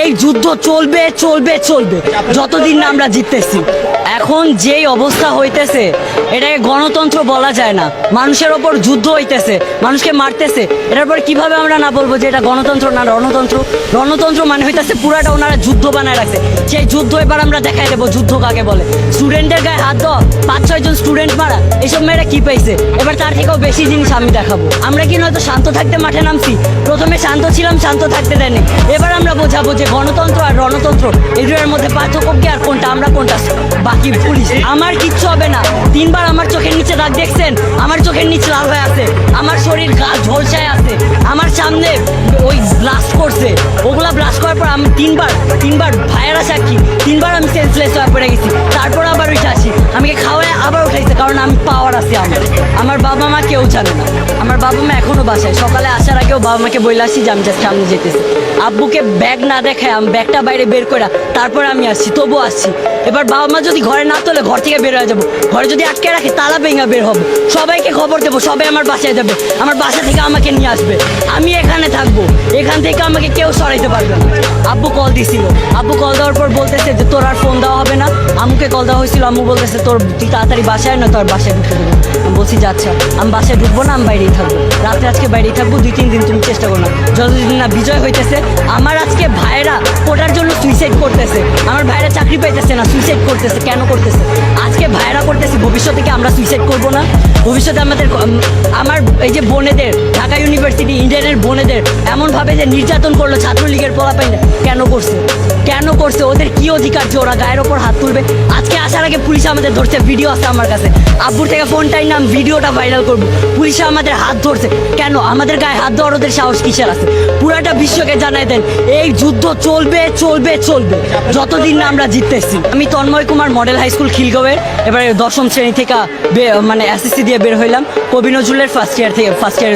এই যুদ্ধ চলবে চলবে চলবে। যতদিন না আমরা জিততেছি। এখন যেই অবস্থা হইতেছে, এটাকে গণতন্ত্র বলা যায় না। মানুষের ওপর যুদ্ধ হইতেছে, মানুষকে মারতেছে। এটার পর কীভাবে আমরা না বলব যে এটা গণতন্ত্র না রণতন্ত্র? রণতন্ত্র মানে হইতেছে পুরাটা ওনারা যুদ্ধ বানায় রাখছে। সেই যুদ্ধ এবার আমরা দেখাই দেবো, যুদ্ধ কাকে বলে। স্টুডেন্টের গায়ে হাত দেওয়া পাঁচ, ছয় জন স্টুডেন্ট মারা, এসব মেয়েরা কি পাইছে এবার তার থেকেও বেশি জিনিস আমি দেখাবো। আমরা কি নয়তো শান্ত থাকতে মাঠে নামছি? প্রথমে শান্ত ছিলাম, শান্ত থাকতে দেয়নি। এবার আমরা বোঝাবো যে গণতন্ত্র আর রণতন্ত্র এই মধ্যে পার্থক্য কি আর কোনটা? আমরা কোনটা? বাকি পুলিশ। আমার কিচ্ছু হবে না। তিনবার আমার চোখের নিচে দাগ দেখছেন? আমার চোখের নিচে লাল হয়ে আছে। আমার শরীর ঝলসায় আছে। আমার সামনে ওই ব্লাস্ট করছে। ওগুলা ব্লাস্ট করার পর আমি তিনবার তিনবার ভাইয়েরা সাক্ষী তিনবার আমি সেন্সলেস হয়ে পড়ে গেছি। আমার বাবা মা কেউ জানে না। আমার বাবা মা এখনও বাসায়। সকালে আসার আগেও বাবা মাকে বলে আসি যে আমি জাস্ট সামনে যেতেছি। আব্বুকে ব্যাগ না দেখায় আমি ব্যাগটা বাইরে বের করে তারপর আমি আসছি তবু আসছি। এবার বাবা মা যদি ঘরে না তোলে, ঘর থেকে বের হয়ে যাব। ঘরে যদি আটকে রাখে, তালা ভেঙে বের হব। সবাইকে খবর দেবো, সবাই আমার বাসায় যাবে। আমার বাসা থেকে আমাকে নিয়ে আসবে। আমি এখানে থাকব। এখান থেকে আমাকে কেউ সরাইতে পারবে না। আব্বু কল দিছিল। আব্বু কল দেওয়ার পর বলতেছে যে, তোর আর ফোন দেওয়া না কল দেওয়া হয়েছিল, আম্মু বলতেছে, তোর তুই তাড়াতাড়ি বাসায় না তোর বাসায় ঢুকতে দেবো। আমি বলছি যাচ্ছা আমি বাসায় ঢুকবো না, আমি বাইরেই থাকব। রাত্রে আজকে বাইরেই থাকব, দুই, তিন দিন তুমি চেষ্টা করো না। যতদিন না বিজয় হইতেছে, আমার আজকে ভাইয়েরা কোটার জন্য সুইসাইড করতেছে। আমার ভাইয়েরা চাকরি পাইতেছে না সুইসাইড করতেছে, কেন করতেছে? আজকে ভাইয়েরা করতেছে, ভবিষ্যতে কি আমরা সুইসাইড করব না? ভবিষ্যতে আমাদের আমার এই যে বোনেদের, ঢাকা ইউনিভার্সিটি ইন্ডিয়ানের বোনেদের, এমনভাবে যে নির্যাতন করল ছাত্রলীগের পোলাপাইনে কেন করছে? কেন করছে? ওদের কি অধিকার যে ওরা গায়ের ওপর হাত তুলবে? আজকে আসার আগে পুলিশ আমাদের ধরছে, ভিডিও আছে আমার কাছে। আব্বুর থেকে ফোনটাই নাম ভিডিওটা ভাইরাল করব। পুলিশে আমাদের হাত ধরছে। কেন? আমাদের গায়ে হাত দেওয়ার ওদের সাহস কিসের আছে? পুরাটা বিশ্বকে জানাই দেন, এই যুদ্ধ চলবে চলবে চলবে। যতদিন না আমরা জিততেছি। আমি Tanmoy Kumar model high school খিলগাঁওয়ের, এবারে দশম শ্রেণি থেকে মানে এসএসসি দিয়ে বের হইলাম। কবি নজরুলের ফার্স্ট ইয়ার থেকে ফার্স্ট ইয়ার